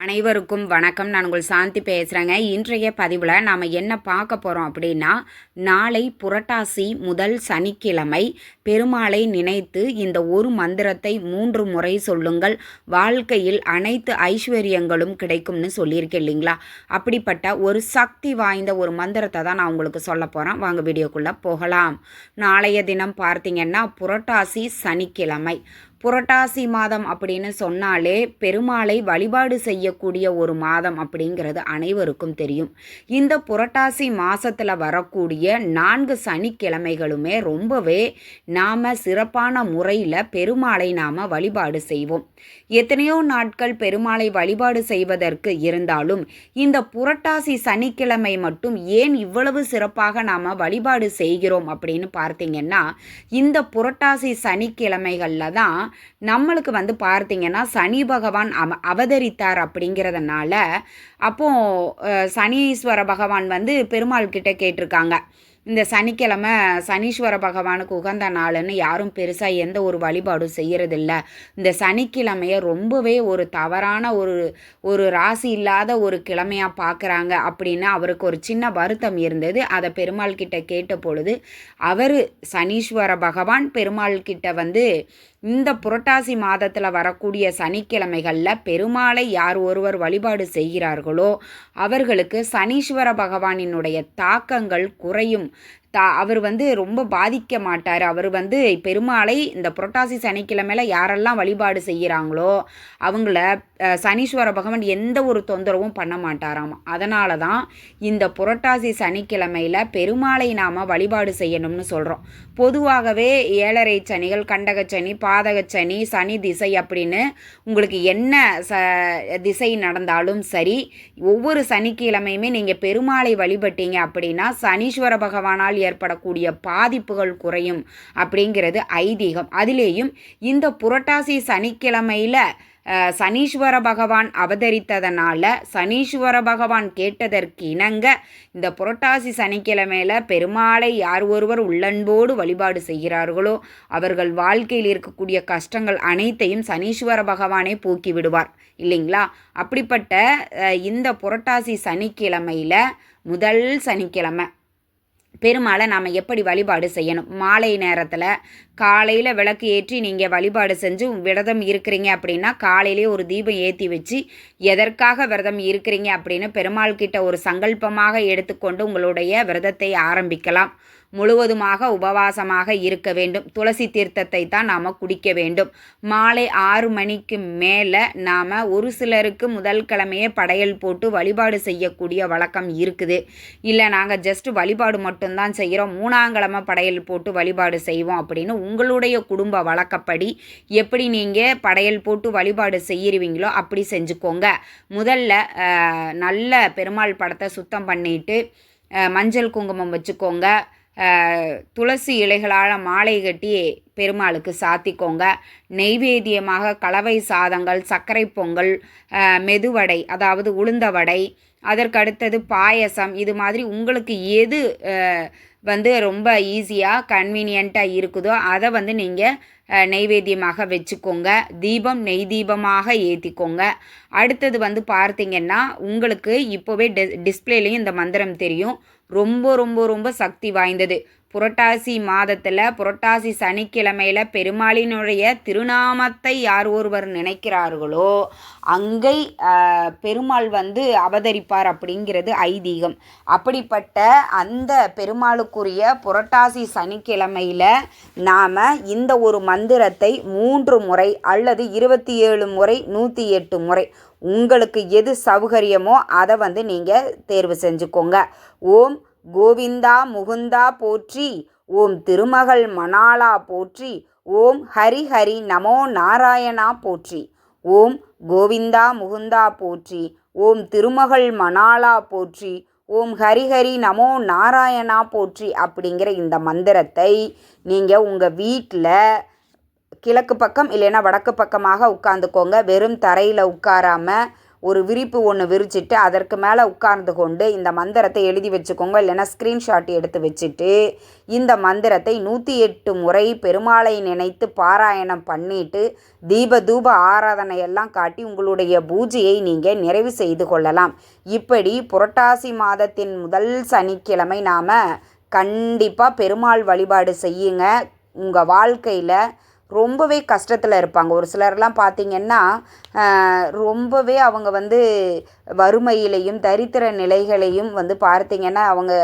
அனைவருக்கும் வணக்கம். நான் உங்கள் சாந்தி பேசுகிறேங்க இன்றைய பதிவில் நாம் என்ன பார்க்க போகிறோம் அப்படின்னா நாளை புரட்டாசி முதல் சனிக்கிழமை பெருமாளை நினைத்து இந்த ஒரு மந்திரத்தை மூன்று முறை சொல்லுங்கள். வாழ்க்கையில் அனைத்து ஐஸ்வர்யங்களும் கிடைக்கும்னு சொல்லியிருக்கேன் இல்லைங்களா? அப்படிப்பட்ட ஒரு சக்தி வாய்ந்த ஒரு மந்திரத்தை தான் நான் உங்களுக்கு சொல்ல போகிறேன் வாங்க வீடியோக்குள்ளே போகலாம். நாளைய தினம் பார்த்தீங்கன்னா புரட்டாசி சனிக்கிழமை. புரட்டாசி மாதம் அப்படின்னு சொன்னாலே பெருமாளை வழிபாடு செய்யக்கூடிய ஒரு மாதம் அப்படிங்கிறது அனைவருக்கும் தெரியும். இந்த புரட்டாசி மாதத்தில் வரக்கூடிய நான்கு சனிக்கிழமைகளுமே ரொம்பவே நாம் சிறப்பான முறையில் பெருமாளை நாம் வழிபாடு செய்வோம். எத்தனையோ நாட்கள் பெருமாளை வழிபாடு செய்வதற்கு இருந்தாலும் இந்த புரட்டாசி சனிக்கிழமை மட்டும் ஏன் இவ்வளவு சிறப்பாக நாம் வழிபாடு செய்கிறோம் அப்படின்னு பார்த்தீங்கன்னா இந்த புரட்டாசி சனிக்கிழமைகளில் தான் நம்மளுக்கு வந்து பார்த்தீங்கன்னா சனி பகவான் அவ அவதரித்தார் அப்படிங்கிறதுனால அப்போது சனீஸ்வர பகவான் வந்து பெருமாள் கிட்டே கேட்டிருக்காங்க. இந்த சனிக்கிழமை சனீஸ்வர பகவானுக்கு உகந்த நாள்னு யாரும் பெருசாக எந்த ஒரு வழிபாடும் செய்கிறதில்ல இந்த சனிக்கிழமையை ரொம்பவே ஒரு தவறான ஒரு ஒரு ராசி இல்லாத ஒரு கிழமையாக பார்க்குறாங்க அப்படின்னு அவருக்கு ஒரு சின்ன வருத்தம் இருந்தது. அதை பெருமாள் கிட்ட கேட்ட பொழுது அவர் சனீஸ்வர பகவான் பெருமாள் கிட்ட வந்து இந்த புரட்டாசி மாதத்தில் வரக்கூடிய சனிக்கிழமைகளில் பெருமாளை யார் ஒருவர் வழிபாடு செய்கிறார்களோ அவர்களுக்கு சனீஸ்வர பகவானினுடைய தாக்கங்கள் குறையும். தா அவர் வந்து ரொம்ப பாதிக்க மாட்டார். அவர் வந்து பெருமாளை இந்த புரட்டாசி சனிக்கிழமையில யாரெல்லாம் வழிபாடு செய்கிறாங்களோ அவங்கள சனீஸ்வர பகவான் எந்த ஒரு தொந்தரவும் பண்ண மாட்டாராம். அதனால தான் இந்த புரட்டாசி சனிக்கிழமையில் பெருமாளை நாம் வழிபாடு செய்யணும்னு சொல்கிறோம் பொதுவாகவே ஏழரை சனிகள் கண்டக சனி பாதக சனி சனி திசை அப்படின்னு உங்களுக்கு என்ன ச திசை நடந்தாலும் சரி ஒவ்வொரு சனிக்கிழமையுமே நீங்கள் பெருமாளை வழிபட்டீங்க அப்படின்னா சனீஸ்வர பகவானால் ஏற்படக்கூடிய பாதிப்புகள் குறையும் அப்படிங்கிறது ஐதீகம். அதிலேயும் இந்த புரட்டாசி சனிக்கிழமையில் சனீஸ்வர பகவான் அவதரித்ததனால சனீஸ்வர பகவான் கேட்டதற்கு இணங்க இந்த புரட்டாசி சனிக்கிழமையில் பெருமாளை யார் ஒருவர் உள்ளன்போடு வழிபாடு செய்கிறார்களோ அவர்கள் வாழ்க்கையில் இருக்கக்கூடிய கஷ்டங்கள் அனைத்தையும் சனீஸ்வர பகவானே போக்கி விடுவார். இல்லைங்களா? அப்படிப்பட்ட இந்த புரட்டாசி சனிக்கிழமையில் முதல் சனிக்கிழமை. பெருமாளை நாம் எப்படி வழிபாடு செய்யணும்? மாலை நேரத்தில் காலையில் விளக்கு ஏற்றி நீங்கள் வழிபாடு செஞ்சு விரதம் இருக்கிறீங்க அப்படின்னா காலையிலே ஒரு தீபம் ஏற்றி வச்சு எதற்காக விரதம் இருக்கிறீங்க அப்படின்னு பெருமாள் கிட்ட ஒரு சங்கல்பமாக எடுத்துக்கொண்டு உங்களுடைய விரதத்தை ஆரம்பிக்கலாம். முழுவதுமாக உபவாசமாக இருக்க வேண்டும். துளசி தீர்த்தத்தை தான் நாம் குடிக்க வேண்டும். மாலை ஆறு மணிக்கு மேலே நாம் ஒரு சிலருக்கு முதல் கிழமையே படையல் போட்டு வழிபாடு செய்யக்கூடிய வழக்கம் இருக்குது. இல்லை நாங்கள் ஜஸ்ட் வழிபாடு மட்டும்தான் செய்கிறோம் மூணாங்கிழமை படையல் போட்டு வழிபாடு செய்வோம் அப்படின்னு உங்களுடைய குடும்ப வழக்கப்படி எப்படி நீங்கள் படையல் போட்டு வழிபாடு செய்யிருவீங்களோ அப்படி செஞ்சுக்கோங்க. முதல்ல நல்ல பெருமாள் படத்தை சுத்தம் பண்ணிவிட்டு மஞ்சள் குங்குமம் வச்சுக்கோங்க. துளசி இலைகளால் மாலை கட்டி பெருமாளுக்கு சாத்திக்கோங்க. நெய்வேத்தியமாக கலவை சாதங்கள் சர்க்கரை பொங்கல் மெதுவடை அதாவது உளுந்த வடை அதற்கு அடுத்தது பாயசம். இது மாதிரி உங்களுக்கு எது வந்து ரொம்ப ஈஸியாக கன்வீனியண்ட்டாக இருக்குதோ அதை வந்து நீங்கள் நெய்வேத்தியமாக வச்சுக்கோங்க. தீபம் நெய் தீபமாக ஏற்றிக்கோங்க அடுத்தது வந்து பார்த்திங்கன்னா உங்களுக்கு இப்போவே டிஸ்பிளேலையும் இந்த மந்திரம் தெரியும். ரொம்ப ரொம்ப ரொம்ப சக்தி வாய்ந்தது. புரட்டாசி மாதத்தில் புரட்டாசி சனிக்கிழமையில் பெருமாளினுடைய திருநாமத்தை யார் ஒருவர் நினைக்கிறார்களோ அங்கே பெருமாள் வந்து அவதரிப்பார் அப்படிங்கிறது ஐதீகம். அப்படிப்பட்ட அந்த பெருமாளுக்குரிய புரட்டாசி சனிக்கிழமையில் நாம் இந்த ஒரு மந்திரத்தை மூன்று முறை அல்லது இருபத்தி ஏழு முறை நூற்றி எட்டு முறை உங்களுக்கு எது சௌகரியமோ அதை வந்து நீங்கள் தேர்வு செஞ்சுக்கோங்க. ஓம் கோவிந்தா முகுந்தா போற்றி ஓம் திருமகள் மணாலா போற்றி ஓம் ஹரி ஹரி நமோ நாராயணா போற்றி ஓம் கோவிந்தா முகுந்தா போற்றி ஓம் திருமகள் மணாலா போற்றி ஓம் ஹரிஹரி நமோ நாராயணா போற்றி அப்படிங்கிற இந்த மந்திரத்தை நீங்கள் உங்கள் வீட்டில் கிழக்கு பக்கம் இல்லைன்னா வடக்கு பக்கமாக உட்காந்துக்கோங்க. வெறும் தரையில் உட்காராமல் ஒரு விரிப்பு ஒன்று விரிச்சிட்டு அதற்கு மேலே உட்கார்ந்து கொண்டு இந்த மந்திரத்தை எழுதி வச்சுக்கோங்க. இல்லைன்னா ஸ்க்ரீன்ஷாட் எடுத்து வச்சுட்டு இந்த மந்திரத்தை நூற்றி எட்டு முறை பெருமாளை நினைத்து பாராயணம் பண்ணிட்டு தீப தூப ஆராதனை எல்லாம் காட்டி உங்களுடைய பூஜையை நீங்கள் நிறைவு செய்து கொள்ளலாம். இப்படி புரட்டாசி மாதத்தின் முதல் சனிக்கிழமை நாம் கண்டிப்பாக பெருமாள் வழிபாடு செய்யுங்க. உங்கள் வாழ்க்கையில் ரொம்பவே கஷ்டத்தில் இருப்பாங்க. ஒரு சிலர்லாம் பார்த்திங்கன்னா ரொம்பவே அவங்க வந்து வறுமையிலையும் தரித்திர நிலைகளையும் வந்து பார்த்திங்கன்னா அவங்க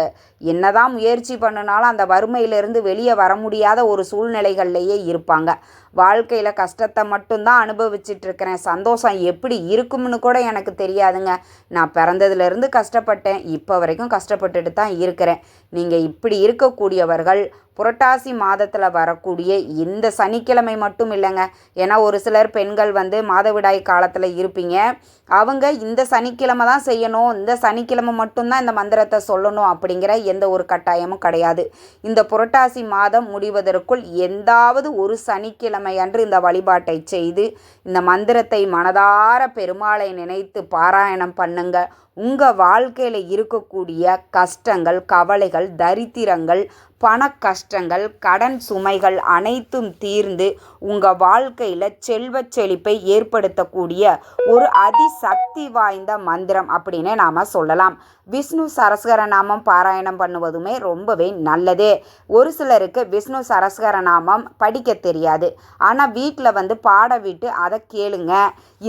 என்னதான் முயற்சி பண்ணினாலும் அந்த வறுமையிலேருந்து வெளியே வர முடியாத ஒரு சூழ்நிலைகள்லையே இருப்பாங்க. வாழ்க்கையில் கஷ்டத்தை மட்டும்தான் அனுபவிச்சிட்ருக்கிறேன். சந்தோஷம் எப்படி இருக்கும்னு கூட எனக்கு தெரியாதுங்க. நான் பிறந்ததுலேருந்து கஷ்டப்பட்டேன். இப்போ வரைக்கும் கஷ்டப்பட்டுட்டு தான் இருக்கிறேன். நீங்கள் இப்படி இருக்கக்கூடியவர்கள் புரட்டாசி மாதத்தில் வரக்கூடிய இந்த சனிக்கிழமை மட்டும் இல்லைங்க. ஏன்னா ஒரு சிலர் பெண்கள் வந்து மாதவிடாய் காலத்தில் இருப்பீங்க. அவங்க இந்த சனி சனிக்கிழமை தான் செய்யணும். இந்த சனிக்கிழமை மட்டும்தான் இந்த மந்திரத்தை சொல்லணும் அப்படிங்கிற எந்த ஒரு கட்டாயமும் கிடையாது. இந்த புரட்டாசி மாதம் முடிவதற்குள் எந்தாவது ஒரு சனிக்கிழமை அன்று இந்த வழிபாட்டை செய்து இந்த மந்திரத்தை மனதார பெருமாளை நினைத்து பாராயணம் பண்ணுங்க. உங்கள் வாழ்க்கையில் இருக்கக்கூடிய கஷ்டங்கள் கவலைகள் தரித்திரங்கள் பண கஷ்டங்கள் கடன் சுமைகள் அனைத்தும் தீர்ந்து உங்கள் வாழ்க்கையில் செல்வ செழிப்பை ஏற்படுத்தக்கூடிய ஒரு அதிசக்தி வாய்ந்த மந்திரம் அப்படின்னு நாம் சொல்லலாம். விஷ்ணு சரஸ்கர நாமம் பாராயணம் பண்ணுவதுமே ரொம்பவே நல்லது. ஒரு சிலருக்கு விஷ்ணு சரஸ்கர நாமம் படிக்க தெரியாது. ஆனால் வீட்டில் வந்து பாட விட்டு அதை கேளுங்க.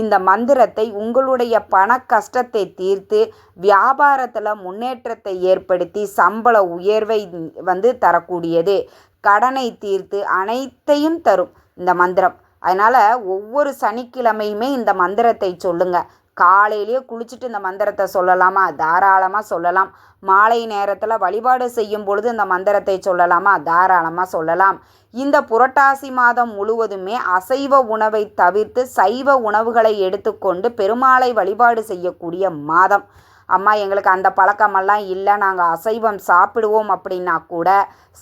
இந்த மந்திரத்தை உங்களுடைய பண கஷ்டத்தை தீர்த்து வியாபாரத்தில் முன்னேற்றத்தை ஏற்படுத்தி சம்பள உயர்வை வந்து தரக்கூடியது. கடனை தீர்த்து அனைத்தையும் தரும் இந்த மந்திரம். அதனால் ஒவ்வொரு சனிக்கிழமையுமே இந்த மந்திரத்தை சொல்லுங்கள் காலையிலேயே குளிச்சுட்டு இந்த மந்திரத்தை சொல்லலாமா? தாராளமாக சொல்லலாம். மாலை நேரத்தில் வழிபாடு செய்யும் பொழுது இந்த மந்திரத்தை சொல்லலாமா? தாராளமாக சொல்லலாம். இந்த புரட்டாசி மாதம் முழுவதுமே அசைவ உணவை தவிர்த்து சைவ உணவுகளை எடுத்துக்கொண்டு பெருமாளை வழிபாடு செய்யக்கூடிய மாதம். அம்மா எங்களுக்கு அந்த பழக்கமெல்லாம் இல்லை நாங்கள் அசைவம் சாப்பிடுவோம் அப்படின்னா கூட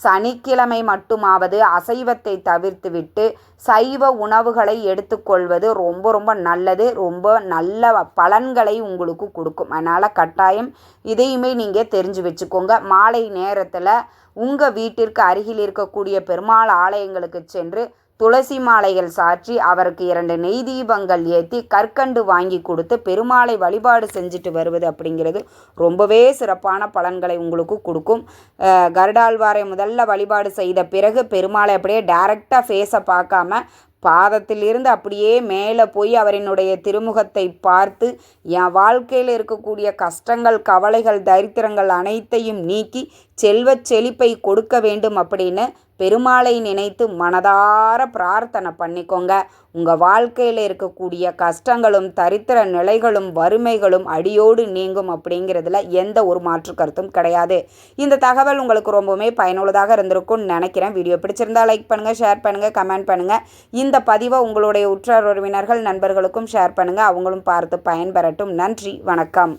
சனிக்கிழமை மட்டுமாவது அசைவத்தை தவிர்த்து விட்டு சைவ உணவுகளை எடுத்துக்கொள்வது ரொம்ப ரொம்ப நல்லது. ரொம்ப நல்ல பலன்களை உங்களுக்கு கொடுக்கும். அதனால் கட்டாயம் இதையுமே நீங்கள் தெரிஞ்சு வச்சுக்கோங்க. மாலை நேரத்தில் உங்கள் வீட்டிற்கு அருகில் இருக்கக்கூடிய பெருமாள் ஆலயங்களுக்கு சென்று துளசி மாலைகள் சாற்றி அவருக்கு இரண்டு நெய் தீபங்கள் ஏற்றி கற்கண்டு வாங்கி கொடுத்து பெருமாளை வழிபாடு செஞ்சுட்டு வருவது அப்படிங்கிறது ரொம்பவே சிறப்பான பலன்களை உங்களுக்கு கொடுக்கும். கருடாழ்வாரை முதல்ல வழிபாடு செய்த பிறகு பெருமாளை அப்படியே டைரெக்டாக ஃபேஸை பார்க்காம பாதத்திலிருந்து அப்படியே மேலே போய் அவரினுடைய திருமுகத்தை பார்த்து என் வாழ்க்கையில் இருக்கக்கூடிய கஷ்டங்கள் கவலைகள் தரித்திரங்கள் அனைத்தையும் நீக்கி செல்வச் செழிப்பை கொடுக்க வேண்டும் அப்படின்னு பெருமாளை நினைத்து மனதார பிரார்த்தனை பண்ணிக்கோங்க. உங்கள் வாழ்க்கையில் இருக்கக்கூடிய கஷ்டங்களும் தரித்திர நிலைகளும் வறுமைகளும் அடியோடு நீங்கும் அப்படிங்கிறதுல எந்த ஒரு மாற்று கருத்தும் கிடையாது. இந்த தகவல் உங்களுக்கு ரொம்பவுமே பயனுள்ளதாக இருந்திருக்கும்னு நினைக்கிறேன். வீடியோ பிடிச்சிருந்தால் லைக் பண்ணுங்கள் ஷேர் பண்ணுங்கள் கமெண்ட் பண்ணுங்கள் இந்த பதிவை உங்களுடைய உற்றார் உறவினர்கள் நண்பர்களுக்கும் ஷேர் பண்ணுங்கள் அவங்களும் பார்த்து பயன்பெறட்டும். நன்றி வணக்கம்.